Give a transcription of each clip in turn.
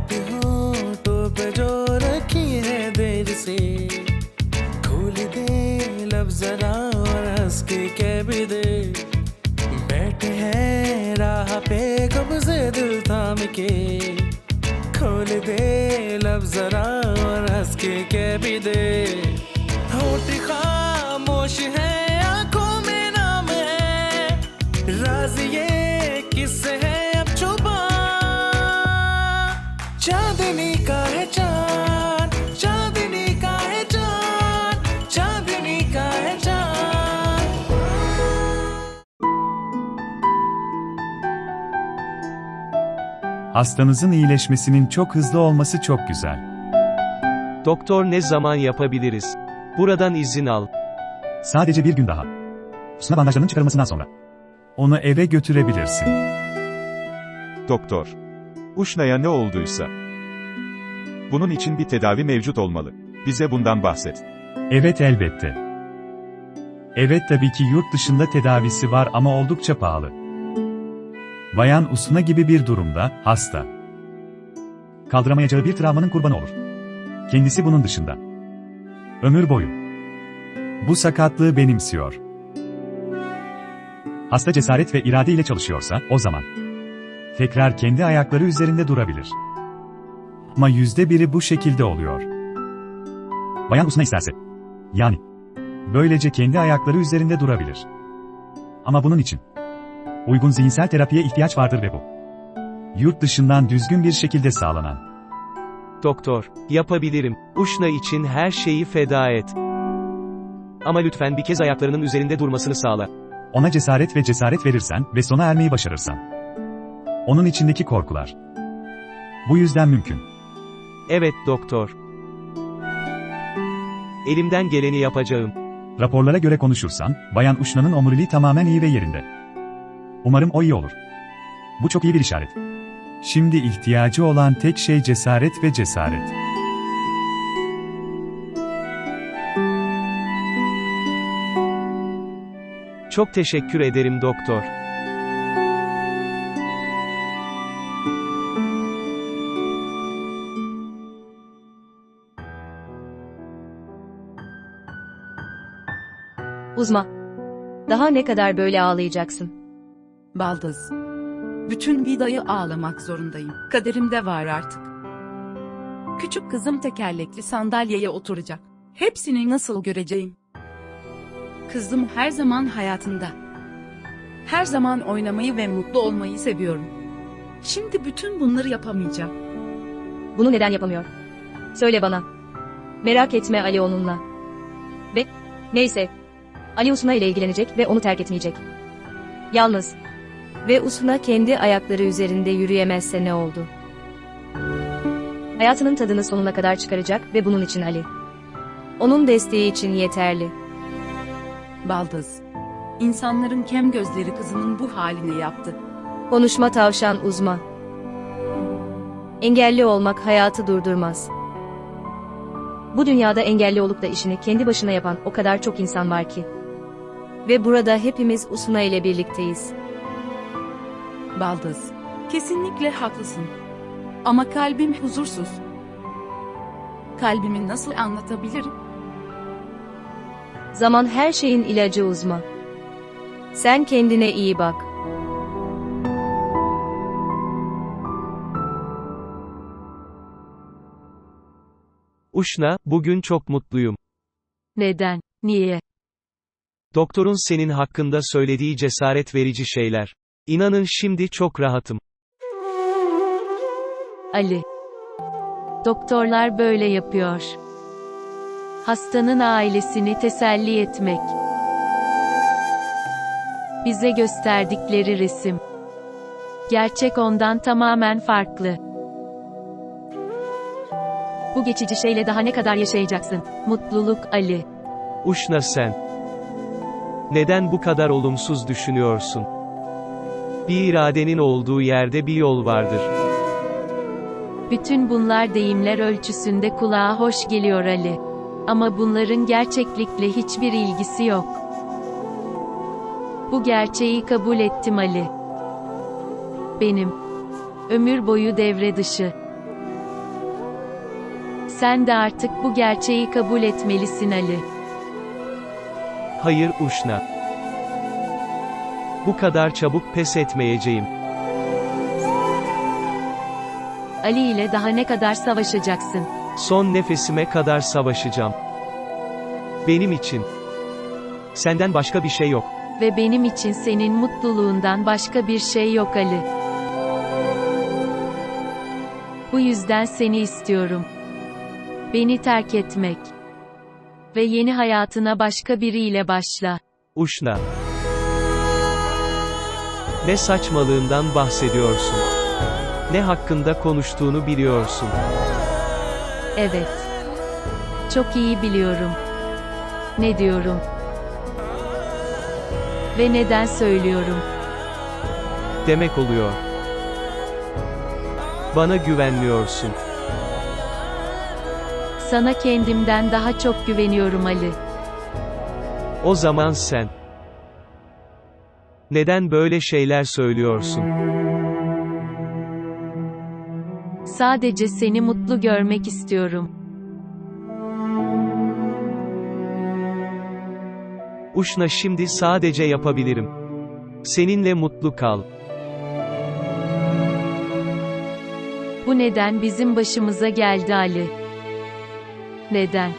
बात होठों पे जो रखी है देर से। खोल दे लब जरा और हंस के कह भी दे। बैठे हैं राह पे कब से दिल थाम के। खोल दे लब जरा और हंस के कह भी दे। होठ खामोश है, आँखों में नाम है। राज ये चांदनी का है चांद चांदनी का है चांद चांदनी का है चांद Hastanızın iyileşmesinin çok hızlı olması çok güzel. Doktor ne zaman yapabiliriz? Buradan izin al. Sadece bir gün daha. Sınav bandajlarının çıkarılmasından sonra. Onu eve götürebilirsin. Doktor. Uşna'ya ne olduysa. Bunun için bir tedavi mevcut olmalı. Bize bundan bahset. Evet elbette. Evet tabii ki yurt dışında tedavisi var ama oldukça pahalı. Bayan Usuna gibi bir durumda, hasta. Kaldıramayacağı bir travmanın kurbanı olur. Kendisi bunun dışında. Ömür boyu. Bu sakatlığı benimsiyor. Hasta cesaret ve irade ile çalışıyorsa, o zaman. Tekrar kendi ayakları üzerinde durabilir. Ama yüzde biri bu şekilde oluyor. Bayan Usuna isterse. Yani. Böylece kendi ayakları üzerinde durabilir. Ama bunun için. Uygun zihinsel terapiye ihtiyaç vardır ve bu. Yurt dışından düzgün bir şekilde sağlanan. Doktor, yapabilirim. Uşna için her şeyi feda et. Ama lütfen bir kez ayaklarının üzerinde durmasını sağla. Ona cesaret ve cesaret verirsen ve sona ermeyi başarırsan. Onun içindeki korkular. Bu yüzden mümkün. Evet doktor. Elimden geleni yapacağım. Raporlara göre konuşursan, Bayan Uşna'nın omuriliği tamamen iyi ve yerinde. Umarım o iyi olur. Bu çok iyi bir işaret. Şimdi ihtiyacı olan tek şey cesaret ve cesaret. Çok teşekkür ederim doktor. Uzma. Daha ne kadar böyle ağlayacaksın? Baldız. Bütün vidayı ağlamak zorundayım. Kaderimde var artık. Küçük kızım tekerlekli sandalyeye oturacak. Hepsini nasıl göreceğim? Kızım her zaman hayatında. Her zaman oynamayı ve mutlu olmayı seviyorum. Şimdi bütün bunları yapamayacağım. Bunu neden yapamıyor? Söyle bana. Merak etme Ali onunla. Ve neyse. Ali Usuna ile ilgilenecek ve onu terk etmeyecek. Yalnız. Ve Usuna kendi ayakları üzerinde yürüyemezse ne oldu? Hayatının tadını sonuna kadar çıkaracak ve bunun için Ali. Onun desteği için yeterli. Baldız. İnsanların kem gözleri kızımın bu haline yaptı. Konuşma tavşan uzma. Engelli olmak hayatı durdurmaz. Bu dünyada engelli olup da işini kendi başına yapan o kadar çok insan var ki. Ve burada hepimiz Usuna ile birlikteyiz. Baldız. Kesinlikle haklısın. Ama kalbim huzursuz. Kalbimi nasıl anlatabilirim? Zaman her şeyin ilacı uzma. Sen kendine iyi bak. Uşna, bugün çok mutluyum. Neden? Niye? Doktorun senin hakkında söylediği cesaret verici şeyler. İnanın şimdi çok rahatım. Ali. Doktorlar böyle yapıyor. Hastanın ailesini teselli etmek. Bize gösterdikleri resim. Gerçek ondan tamamen farklı. Bu geçici şeyle daha ne kadar yaşayacaksın? Mutluluk Ali. Uşna sen. Neden bu kadar olumsuz düşünüyorsun? Bir iradenin olduğu yerde bir yol vardır. Bütün bunlar deyimler ölçüsünde kulağa hoş geliyor Ali. Ama bunların gerçeklikle hiçbir ilgisi yok. Bu gerçeği kabul ettim Ali. Benim ömür boyu devre dışı Sen de artık bu gerçeği kabul etmelisin Ali. Hayır Uşna. Bu kadar çabuk pes etmeyeceğim. Ali ile daha ne kadar savaşacaksın? Son nefesime kadar savaşacağım. Benim için. Senden başka bir şey yok. Ve benim için senin mutluluğundan başka bir şey yok Ali. Bu yüzden seni istiyorum. Beni terk etmek. Ve yeni hayatına başka biriyle başla. Uşna. Ne saçmalığından bahsediyorsun? Ne hakkında konuştuğunu biliyorsun. Evet. Çok iyi biliyorum. Ne diyorum? Ve neden söylüyorum? Demek oluyor. Bana güvenmiyorsun. Sana kendimden daha çok güveniyorum Ali. O zaman sen. Neden böyle şeyler söylüyorsun? Sadece seni mutlu görmek istiyorum. Uşna şimdi sadece yapabilirim. Seninle mutlu kal. Bu neden bizim başımıza geldi Ali? Neden?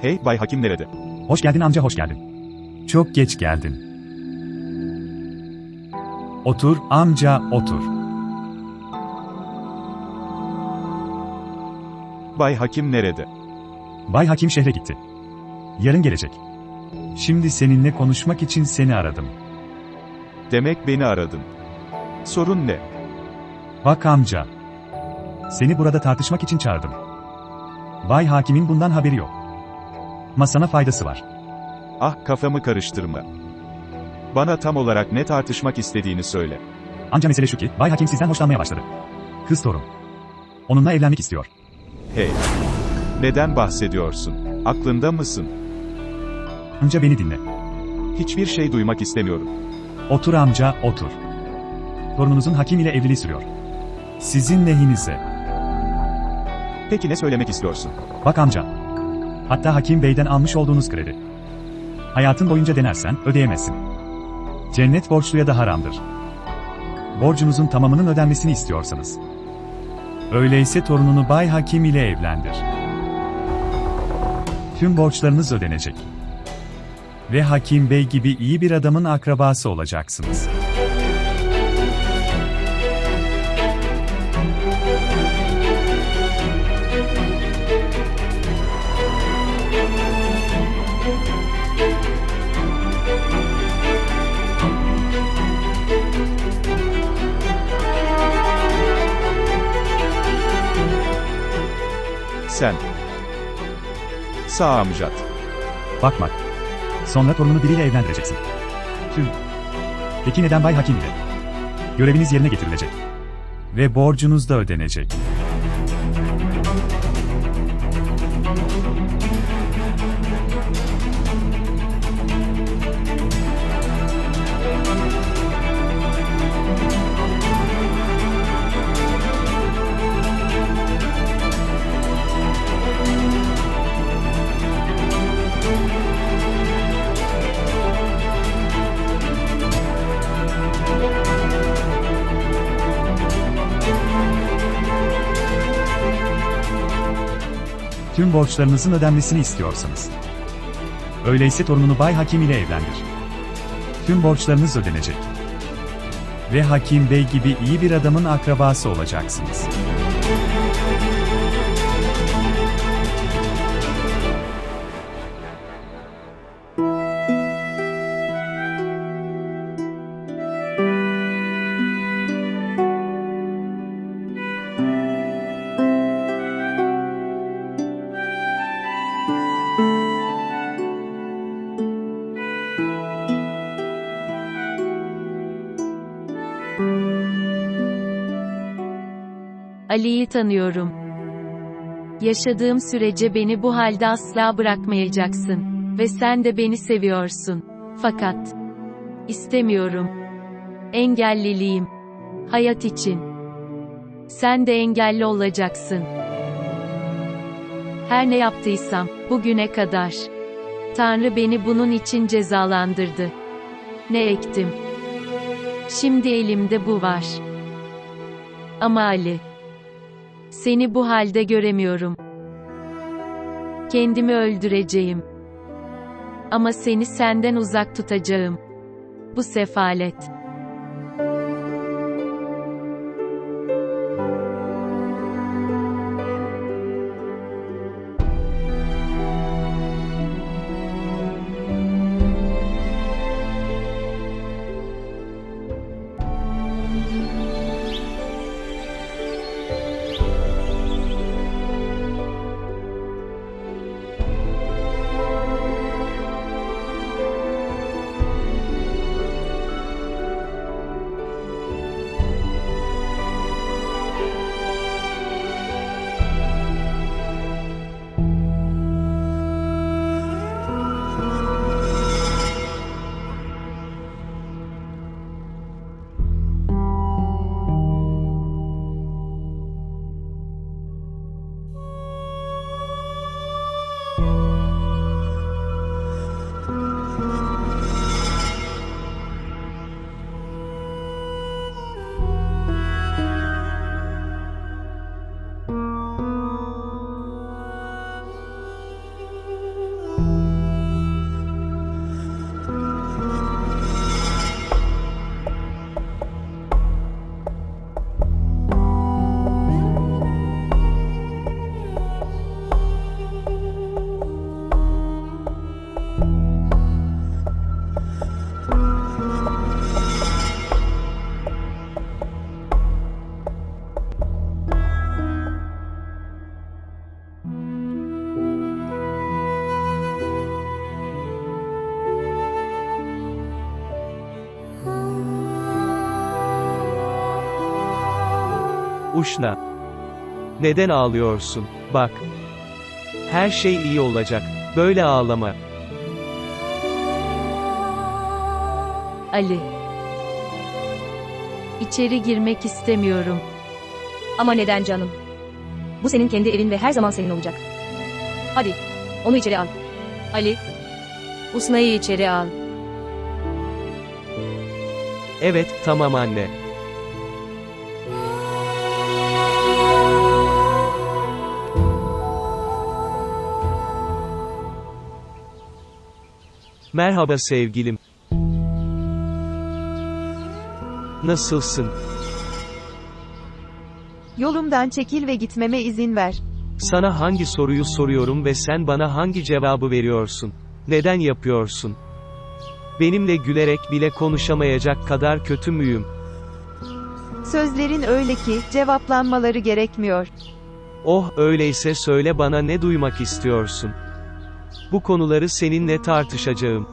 Hey, Bay Hakim nerede? Hoş geldin amca hoş geldin. Çok geç geldin. Otur amca otur. Bay Hakim nerede? Bay Hakim şehre gitti. Yarın gelecek. Şimdi seninle konuşmak için seni aradım. Demek beni aradın. Sorun ne? Bak amca. Seni burada tartışmak için çağırdım. Bay Hakim'in bundan haberi yok. Ama sana faydası var. Ah, kafamı karıştırma. Bana tam olarak ne tartışmak istediğini söyle. Amca mesele şu ki, Bay Hakim sizden hoşlanmaya başladı. Kız torun. Onunla evlenmek istiyor. Hey. Neden bahsediyorsun? Aklında mısın? Amca beni dinle. Hiçbir şey duymak istemiyorum. Otur amca, otur. Torununuzun Hakim ile evliliği sürüyor. Sizin lehinize. Peki ne söylemek istiyorsun? Bak amca. Hatta Hakim Bey'den almış olduğunuz kredi. Hayatın boyunca denersen ödeyemezsin. Cennet borçluya da haramdır. Borcunuzun tamamının ödenmesini istiyorsanız. Öyleyse torununu Bay Hakim ile evlendir. Tüm borçlarınız ödenecek. Ve Hakim Bey gibi iyi bir adamın akrabası olacaksınız. Sen. Sağ amcat. Bakma. Sonra torununu biriyle evlendireceksin. Tüm. Peki neden Bay Hakim ile? Göreviniz yerine getirilecek. Ve borcunuz da ödenecek. Tüm borçlarınızın ödenmesini istiyorsanız. Öyleyse torununu Bay Hakim ile evlendir. Tüm borçlarınız ödenecek. Ve Hakim Bey gibi iyi bir adamın akrabası olacaksınız. Tanıyorum. Yaşadığım sürece beni bu halde asla bırakmayacaksın. Ve sen de beni seviyorsun. Fakat istemiyorum. Engelliliyim. Hayat için. Sen de engelli olacaksın. Her ne yaptıysam bugüne kadar Tanrı beni bunun için cezalandırdı. Ne ektim? Şimdi elimde bu var. Ama Ali, seni bu halde göremiyorum. Kendimi öldüreceğim. Ama seni senden uzak tutacağım. Bu sefalet. Uşna. Neden ağlıyorsun? Bak. Her şey iyi olacak. Böyle ağlama. Ali. İçeri girmek istemiyorum. Ama neden canım? Bu senin kendi evin ve her zaman senin olacak. Hadi, onu içeri al. Ali, Usna'yı içeri al. Evet, tamam anne. Merhaba sevgilim. Nasılsın? Yolumdan çekil ve gitmeme izin ver. Sana hangi soruyu soruyorum ve sen bana hangi cevabı veriyorsun? Neden yapıyorsun? Benimle gülerek bile konuşamayacak kadar kötü müyüm? Sözlerin öyle ki cevaplanmaları gerekmiyor. Oh, öyleyse söyle bana ne duymak istiyorsun? Bu konuları seninle tartışacağım.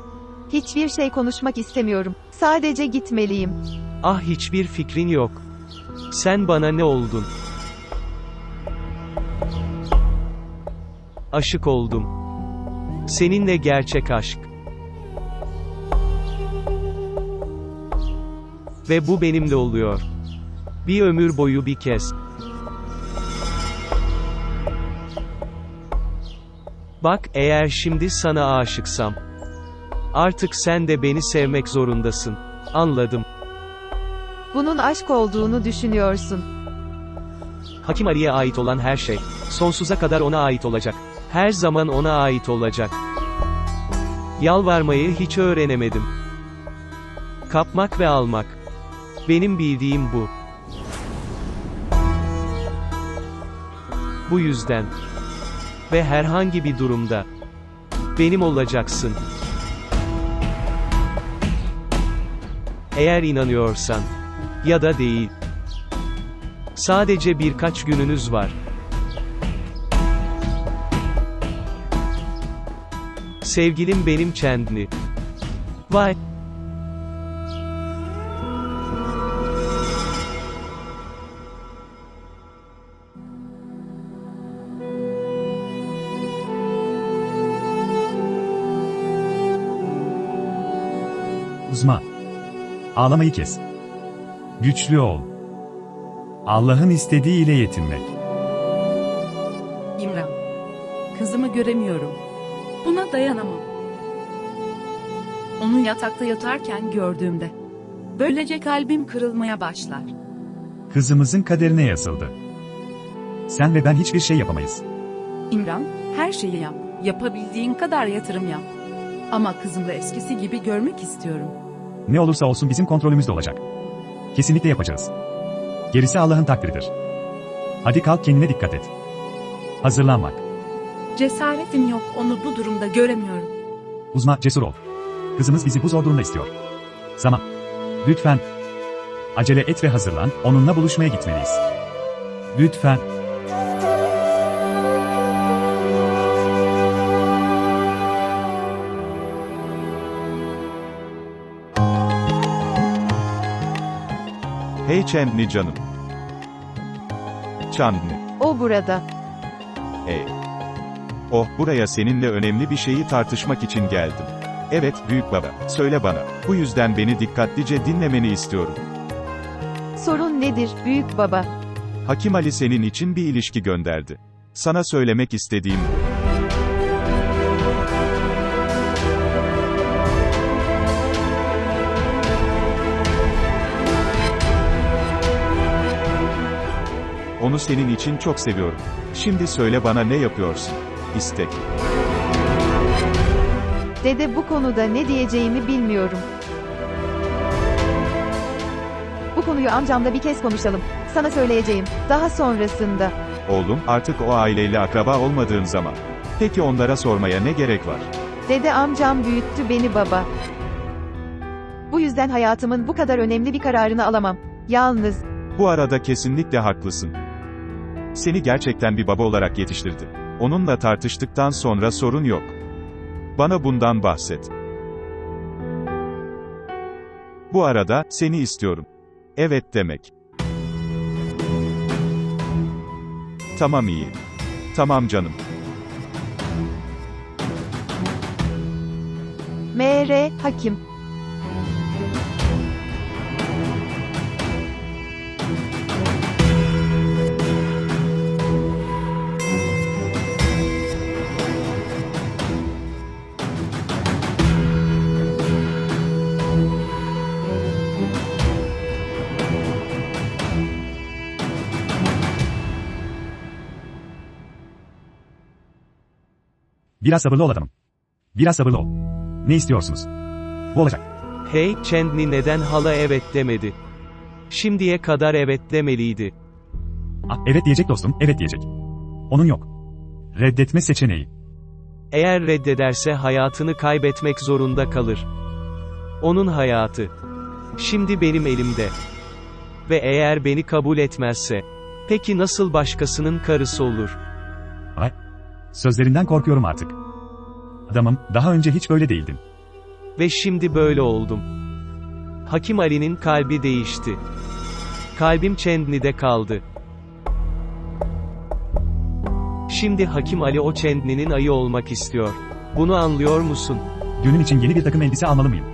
Hiçbir şey konuşmak istemiyorum. Sadece gitmeliyim. Ah hiçbir fikrin yok. Sen bana ne oldun? Aşık oldum. Seninle gerçek aşk. Ve bu benimle oluyor. Bir ömür boyu bir kez. Bak, eğer şimdi sana aşıksam. Artık sen de beni sevmek zorundasın. Anladım. Bunun aşk olduğunu düşünüyorsun. Hakim Ali'ye ait olan her şey, sonsuza kadar ona ait olacak. Her zaman ona ait olacak. Yalvarmayı hiç öğrenemedim. Kapmak ve almak. Benim bildiğim bu. Bu yüzden ve herhangi bir durumda benim olacaksın. Eğer inanıyorsan ya da değil. Sadece birkaç gününüz var. Sevgilim benim Chandni. Vay. Ağlamayı kes. Güçlü ol. Allah'ın istediğiyle yetinmek. İmran. Kızımı göremiyorum. Buna dayanamam. Onu yatakta yatarken gördüğümde. Böylece kalbim kırılmaya başlar. Kızımızın kaderine yazıldı. Sen ve ben hiçbir şey yapamayız. İmran, her şeyi yap. Yapabildiğin kadar yatırım yap. Ama kızımı eskisi gibi görmek istiyorum. Ne olursa olsun bizim kontrolümüzde olacak. Kesinlikle yapacağız. Gerisi Allah'ın takdiridir. Hadi kalk kendine dikkat et. Hazırlanmak. Cesaretim yok, onu bu durumda göremiyorum. Uzma, cesur ol. Kızımız bizi bu zor durumda istiyor. Zaman. Lütfen. Acele et ve hazırlan, onunla buluşmaya gitmeliyiz. Lütfen. Chandni canım. Chandni. O burada. Hey. Oh, buraya seninle önemli bir şeyi tartışmak için geldim. Evet, büyük baba, söyle bana. Bu yüzden beni dikkatlice dinlemeni istiyorum. Sorun nedir büyük baba? Hakim Ali senin için bir ilişki gönderdi. Sana söylemek istediğim bu. Onu senin için çok seviyorum. Şimdi söyle bana ne yapıyorsun? İstek. Dede bu konuda ne diyeceğimi bilmiyorum. Bu konuyu amcamla bir kez konuşalım. Sana söyleyeceğim. Daha sonrasında. Oğlum, artık o aileyle akraba olmadığın zaman. Peki onlara sormaya ne gerek var? Dede amcam büyüttü beni baba. Bu yüzden hayatımın bu kadar önemli bir kararını alamam. Yalnız, Bu arada kesinlikle haklısın. Seni gerçekten bir baba olarak yetiştirdi. Onunla tartıştıktan sonra sorun yok. Bana bundan bahset. Bu arada, seni istiyorum. Evet demek. Tamam iyi. Tamam canım. M.R. Hakim. Biraz sabırlı ol adamım. Biraz sabırlı ol. Ne istiyorsunuz? Bu olacak. Hey, Chandni neden hala evet demedi? Şimdiye kadar evet demeliydi. Ah, evet diyecek dostum, evet diyecek. Onun yok. Reddetme seçeneği. Eğer reddederse hayatını kaybetmek zorunda kalır. Onun hayatı. Şimdi benim elimde. Ve eğer beni kabul etmezse, peki nasıl başkasının karısı olur? Ay. Sözlerinden korkuyorum artık. Adamım, daha önce hiç böyle değildin. Ve şimdi böyle oldum. Hakim Ali'nin kalbi değişti. Kalbim Chandni'de kaldı. Şimdi Hakim Ali o Chandni'nin ayı olmak istiyor. Bunu anlıyor musun? Düğünün için yeni bir takım elbise almalı mıyım?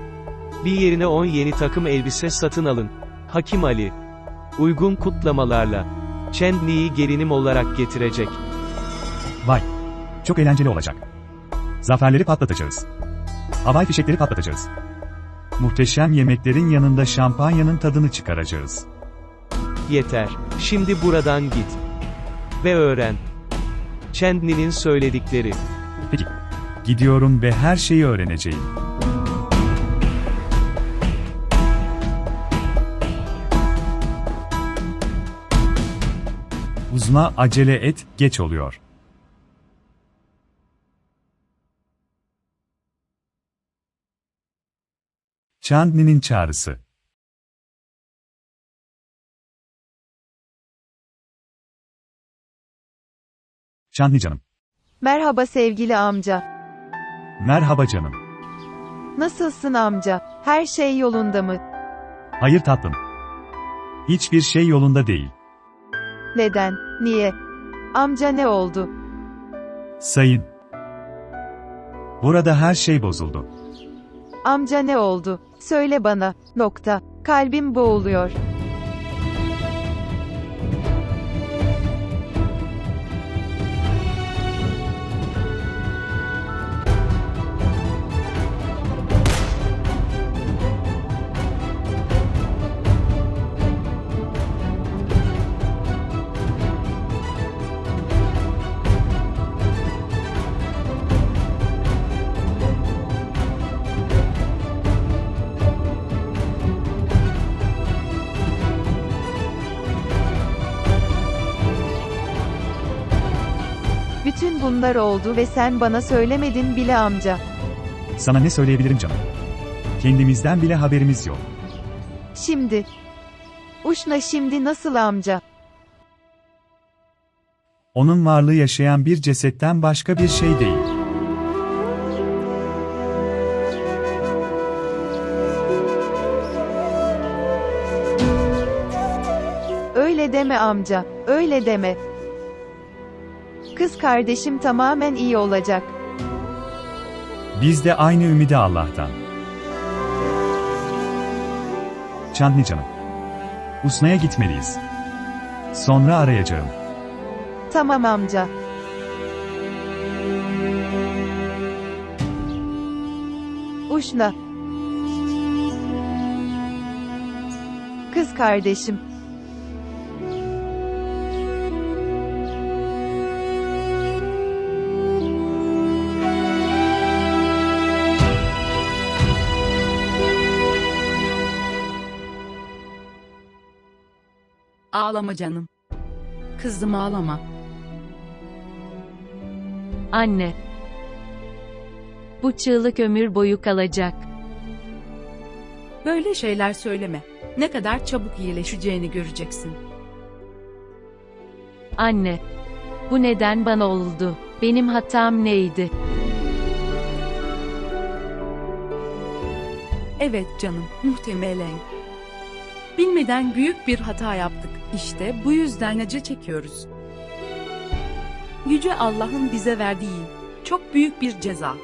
Bir yerine 10 yeni takım elbise satın alın. Hakim Ali. Uygun kutlamalarla. Chandni'yi gelinim olarak getirecek. Vay. Çok eğlenceli olacak. Zaferleri patlatacağız. Havai fişekleri patlatacağız. Muhteşem yemeklerin yanında şampanyanın tadını çıkaracağız. Yeter. Şimdi buradan git. Ve öğren. Chandni'nin söyledikleri. Peki. Gidiyorum ve her şeyi öğreneceğim. Uzma acele et, geç oluyor. Chandni'nin çağrısı. Chandni canım. Merhaba sevgili amca. Merhaba canım. Nasılsın amca? Her şey yolunda mı? Hayır tatlım. Hiçbir şey yolunda değil. Neden? Niye? Amca ne oldu? Sayın. Burada her şey bozuldu. Amca ne oldu? Söyle bana. Nokta. Kalbim boğuluyor. Bunlar oldu ve sen bana söylemedin bile amca. Sana ne söyleyebilirim canım? Kendimizden bile haberimiz yok. Şimdi. Uşna şimdi nasıl amca? Onun varlığı yaşayan bir cesetten başka bir şey değil. Öyle deme amca, öyle deme. Kız kardeşim tamamen iyi olacak. Biz de aynı ümidi Allah'tan. Çandni canım. Usna'ya gitmeliyiz. Sonra arayacağım. Tamam amca. Uşna. Kız kardeşim. Ağlama canım. Kızım ağlama. Anne. Bu çığlık ömür boyu kalacak. Böyle şeyler söyleme. Ne kadar çabuk iyileşeceğini göreceksin. Anne. Bu neden bana oldu? Benim hatam neydi? Evet canım, muhtemelen. Bilmeden büyük bir hata yaptık. İşte bu yüzden acı çekiyoruz. Yüce Allah'ın bize verdiği çok büyük bir ceza.